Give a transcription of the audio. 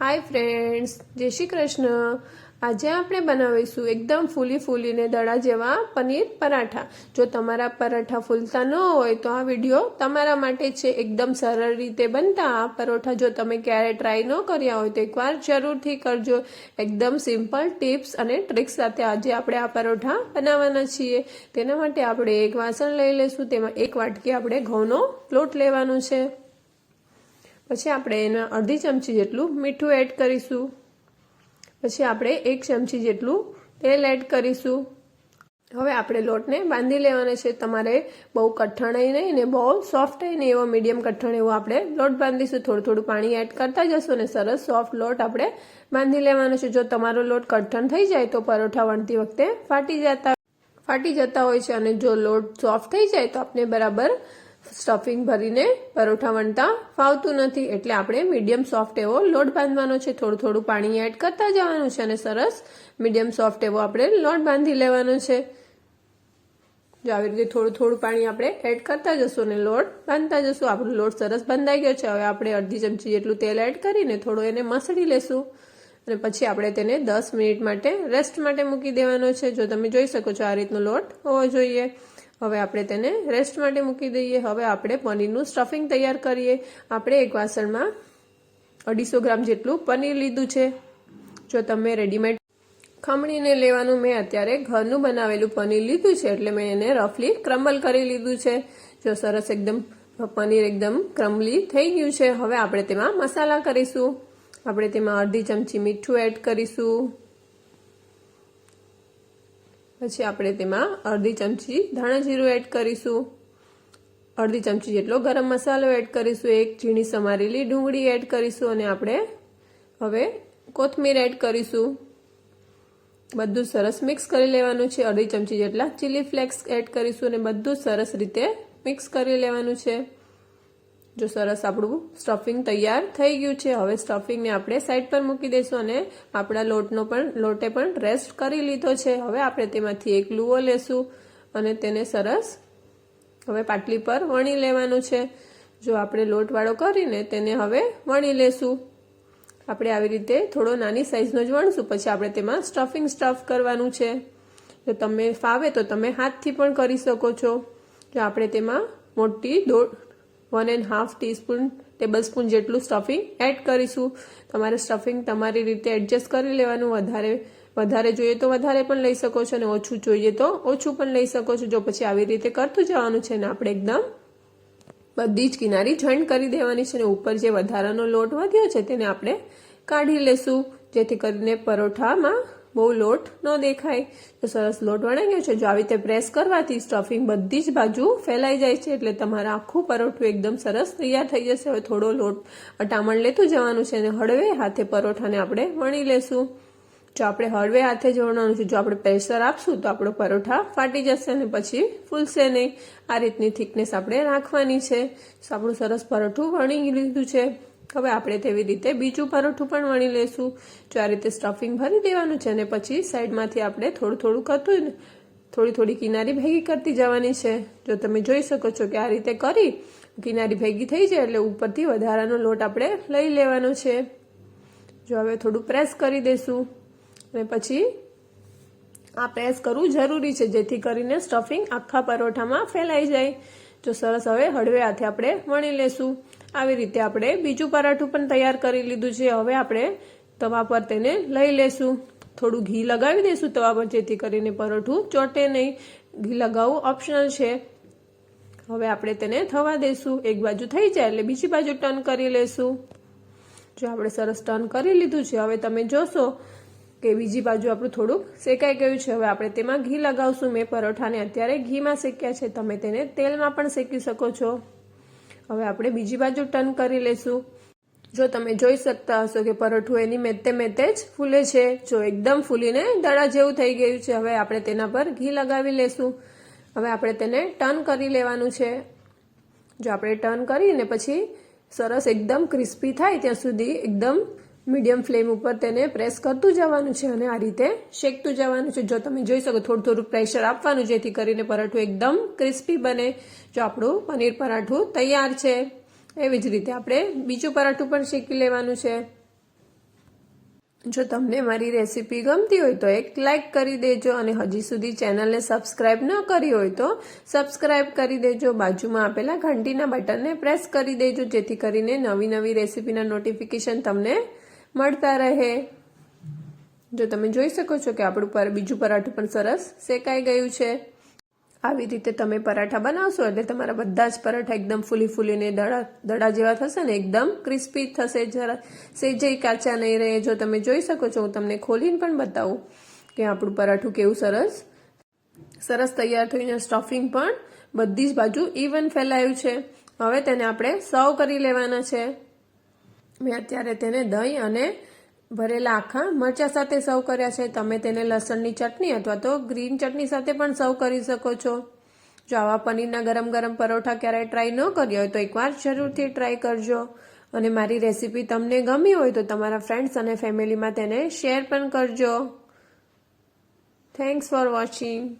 Hi friends જય શ્રી કૃષ્ણ. આજે આપણે બનાવીશું એકદમ ફૂલી ફૂલીને દડા જેવા પનીર પરાઠા. જો તમારા પરાઠા ફૂલતા ન હોય તો આ વીડિયો તમારા માટે છે એકદમ સરળ રીતે બનતા. આ પરોઠા જો તમે ક્યારે ટ્રાય ન કર્યા હોય તો એકવાર જરૂરથી કરજો. એકદમ સિમ્પલ ટિપ્સ અને ટ્રિક્સ સાથે આજે આપણે આ પરોઠા બનાવવાના છીએ. તેના માટે આપણે એક વાસણ લઈ લઈશું. તેમાં એક વાટકી આપણે ઘઉંનો લોટ લેવાનો છે. પછી આપણે એના અડધી ચમચી જેટલું મીઠું એડ કરીશું. પછી આપણે એક ચમચી જેટલું તેલ એડ કરીશું. હવે આપણે લોટને બાંધી લેવાનો છે. તમારે બહુ કઠણાઈ નહીં ને બહુ સોફ્ટ નહીં એવો મીડિયમ કઠણ એવો આપણે લોટ બાંધીશું. થોડું થોડું પાણી એડ કરતા જશું ને સરસ સોફ્ટ લોટ આપણે બાંધી લેવાનો છે. જો તમારો લોટ કઠણ થઈ જાય તો પરોઠા વણતી વખતે ફાટી જતા ફાટી જતા હોય છે અને જો લોટ સોફ્ટ થઈ જાય તો આપણે બરાબર સ્ટફિંગ ભરીને પરોઠા વણતા ફાવતું નથી એટલે આપણે મીડિયમ સોફ્ટ એવો લોટ બાંધવાનો છે. થોડું થોડું પાણી એડ કરતા જવાનું છે અને સરસ મીડિયમ સોફ્ટ એવો આપણે લોટ બાંધી લેવાનો છે. જો આવી રીતે થોડું થોડું પાણી આપણે એડ કરતા જશું અને લોટ બાંધતા જશું. આપણો લોટ સરસ બંધાઈ ગયો છે. હવે આપણે અડધી ચમચી જેટલું તેલ એડ કરીને થોડું એને મસળી લેશું. અને પછી આપણે તેને દસ મિનિટ માટે રેસ્ટ માટે મૂકી દેવાનો છે. જો તમે જોઈ શકો છો આ રીતનો લોટ હોવો જોઈએ. હવે આપણે તેને રેસ્ટ માટે મૂકી દઈએ. હવે આપણે પનીરનું સ્ટફિંગ તૈયાર કરીએ. આપણે એક વાસણમાં અઢીસો ગ્રામ જેટલું પનીર લીધું છે. જો તમે રેડીમેડ ખમણીને લેવાનું, મેં અત્યારે ઘરનું બનાવેલું પનીર લીધું છે, એટલે મેં એને રફલી ક્રમ્બલ કરી લીધું છે. જો સરસ એકદમ પનીર એકદમ ક્રમ્બલી થઈ ગયું છે, હવે આપણે તેમાં મસાલા કરીશું. આપણે તેમાં અડધી ચમચી મીઠું એડ કરીશું. પછી આપણે તેમાં અડધી ચમચી ધાણા જીરું એડ કરીશું. અડધી ચમચી જેટલો ગરમ મસાલો એડ કરીશું. એક ઝીણી સમારેલી ડુંગળી એડ કરીશું અને આપણે હવે કોથમીર એડ કરીશું. બધું સરસ મિક્સ કરી લેવાનું છે. અડધી ચમચી જેટલા ચીલી ફ્લેક્સ એડ કરીશું અને બધું સરસ રીતે મિક્સ કરી લેવાનું છે. જો સરસ આપણું સ્ટફિંગ તૈયાર થઈ ગયું છે. હવે સ્ટફિંગને આપણે સાઈડ પર મૂકી દઈશું અને આપણા લોટનો પણ, લોટે પણ રેસ્ટ કરી લીધો છે. હવે આપણે તેમાંથી એક લુઓ લેશું અને તેને સરસ હવે પાટલી પર વણી લેવાનું છે. જો આપણે લોટવાળો કરીને તેને હવે વણી લેશું. આપણે આવી રીતે થોડો નાની સાઈઝનો જ વણશું. પછી આપણે તેમાં સ્ટફિંગ સ્ટફ કરવાનું છે. જો તમે ફાવે તો તમે હાથથી પણ કરી શકો છો. જો આપણે તેમાં મોટી દોઢ one and half teaspoon tablespoon જેટલું સ્ટફિંગ એડ કરીશું. તમારે સ્ટફિંગ તમારી રીતે એડજસ્ટ કરી લેવાનું. વધારે વધારે જોઈએ તો વધારે પણ લઈ શકો છો અને ઓછું જોઈએ તો ઓછું પણ લઈ શકો છો. જો પછી આવી રીતે કરતું જવાનું છે ને આપણે એકદમ બધી જ કિનારી જોઈન્ટ કરી દેવાની છે અને ઉપર જે વધારાનો લોટ વધ્યો છે તેને આપણે કાઢી લેશું, જેથી કરીને પરોઠામાં બહુ લોટ ન દેખાય. તો સરસ લોટ વણાઈ ગયો છે. જો આવી રીતે પ્રેસ કરવાથી સ્ટફિંગ બધી જ બાજુ ફેલાઈ જાય છે. એટલે તમારા આખું પરોઠું એકદમ સરસ તૈયાર થઈ જશે. હવે થોડો લોટ અટામણ લેતું જવાનું છે અને હળવે હાથે પરોઠાને આપણે વણી લેશું. જો આપણે હળવે હાથે જ વણવાનું છે, જો આપણે પ્રેશર આપશું, તો આપણો પરોઠા ફાટી જશે અને પછી ફૂલશે નહીં. આ રીતની થિકનેસ આપણે રાખવાની છે. તો આપણું સરસ પરોઠું વણી લીધું છે. હવે આપણે તેવી રીતે બીજું પરોઠું પણ વણી લેશું. જો આ રીતે સ્ટફિંગ ભરી દેવાનું છે અને પછી સાઈડમાંથી આપણે થોડું થોડું કરતું થોડી થોડી કિનારી ભેગી કરતી જવાની છે. જો તમે જોઈ શકો છો કે આ રીતે કરી કિનારી ભેગી થઈ જાય એટલે ઉપરથી વધારાનો લોટ આપણે લઈ લેવાનો છે. જો હવે થોડું પ્રેસ કરી દઈશું અને પછી આ પ્રેસ કરવું જરૂરી છે જેથી કરીને સ્ટફિંગ આખા પરોઠામાં ફેલાઈ જાય. જો સરસ હવે હળવે હાથે આપણે વણી લેશું. આવી રીતે આપણે બીજું પરાઠું પણ તૈયાર કરી લીધું છે. હવે આપણે તવા પર તેને લઈ લેશું. થોડું ઘી લગાવી દઈશું તવા પર, જેથી કરીને પરોઠું ચોટે નહીં. ઘી લગાવવું ઓપ્શનલ છે. હવે આપણે તેને થવા દઈશું. એક બાજુ થઈ જાય એટલે બીજી બાજુ ટર્ન કરી લેશું. જો આપણે સરસ ટર્ન કરી લીધું છે, હવે તમે જોશો કે બીજી બાજુ આપણું થોડુંક શેકાઈ ગયું છે. હવે આપણે તેમાં ઘી લગાવશું. મેં પરોઠાને અત્યારે ઘીમાં શેક્યા છે. તમે તેને તેલમાં પણ શેકી શકો છો. હવે આપણે બીજી બાજુ ટર્ન કરી લેશું. જો તમે જોઈ શકતા હશો કે પરોઠું એની મેતે મેતે જ ફૂલે છે, જો એકદમ ફૂલીને દડા જેવું થઈ ગયું છે, હવે આપણે તેના પર ઘી લગાવી લેશું. હવે આપણે તેને ટર્ન કરી લેવાનું છે. જો આપણે ટર્ન કરીને પછી સરસ એકદમ ક્રિસ્પી થાય ત્યાં સુધી એકદમ મીડિયમ ફ્લેમ ઉપર તેને પ્રેસ કરતું જવાનું છે અને આ રીતે શેકતું જવાનું છે. જો તમે જોઈ શકો થોડું થોડું પ્રેશર આપવાનું, જેથી કરીને પરાઠું એકદમ ક્રિસ્પી બને. જો આપણું પનીર પરાઠું તૈયાર છે, એવી જ રીતે આપણે બીજું પરાઠું પણ શેકી લેવાનું છે. જો તમને મારી રેસીપી ગમતી હોય તો એક લાઇક કરી દેજો અને હજી સુધી ચેનલને સબસ્ક્રાઇબ ન કરી હોય તો સબસ્ક્રાઇબ કરી દેજો. બાજુમાં આપેલા ઘંટીના બટનને પ્રેસ કરી દેજો, જેથી કરીને નવી નવી રેસીપીના નોટિફિકેશન તમને મળતા રહે. જો તમે જોઈ શકો છો કે આપણું પર બીજું પરાઠું પણ સરસ શેકાઈ ગયું છે. આવી રીતે તમે પરાઠા બનાવશો એટલે તમારા બધા જ પરાઠા એકદમ ફૂલી ફૂલીને દડા દડા જેવા થશે ને એકદમ ક્રિસ્પી થશે જરા. સેજય કાચા નહીં રહે. જો તમે જોઈ શકો છો, હું તમને ખોલીને પણ બતાવું કે આપણું પરાઠું કેવું સરસ. સરસ તૈયાર થઈને સ્ટફિંગ પણ બધી જ બાજુ ઇવન ફેલાયું છે. હવે તેને આપણે સર્વ કરી લેવાના છે. મેં અત્યારે તેને દહીં અને ભરેલા આખા મરચા સાથે સર્વ કર્યા છે. તમે તેને લસણની ચટણી અથવા તો ગ્રીન ચટણી સાથે પણ સર્વ કરી શકો છો. જો આવા પનીરના ગરમ ગરમ પરોઠા ક્યારેય ટ્રાય ન કર્યો હોય તો એકવાર જરૂરથી ટ્રાય કરજો. અને મારી રેસીપી તમને ગમી હોય તો તમારા ફ્રેન્ડ્સ અને ફેમિલીમાં તેને શેર પણ કરજો. Thanks for watching